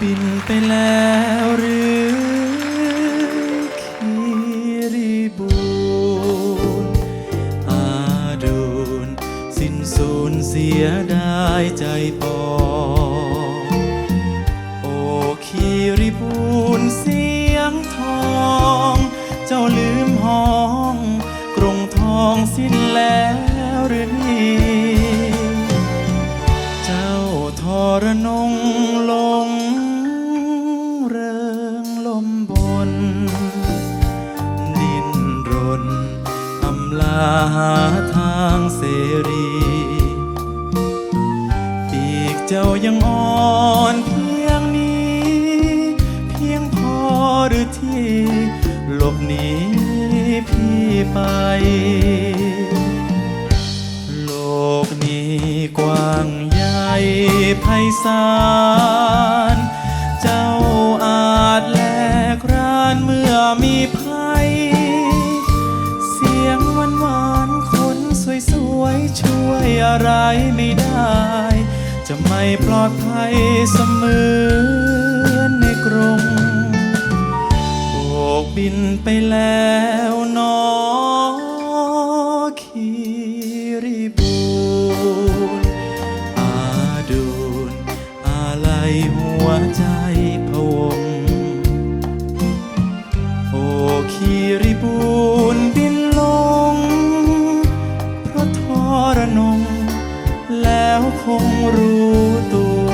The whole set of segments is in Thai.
บินไปแล้วหรือคีรีบูนอาดูนสิ้นสูญเสียได้ใจปองโอคีริบูนเสียงทอง เจ้าลืมห้อง กรงทองสิ้นแล้วหรือนี่ เจ้าทรน หาทางเสรีปีกเจ้ายังอ่อนเพียงนี้ เพียงพอหรือที่ หลบหนีพี่ไป โลกนี้กว้างใหญ่ไพศาล เจ้าอาจแลกรานเมื่อมีภั ช่วยอะไรไม่ได้ จะไม่ปลอดภัยเสมือนในกรุงโบกบินไปแล้วหนอ คงรู้ตัว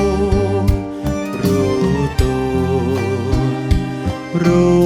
รู้ตัวรู้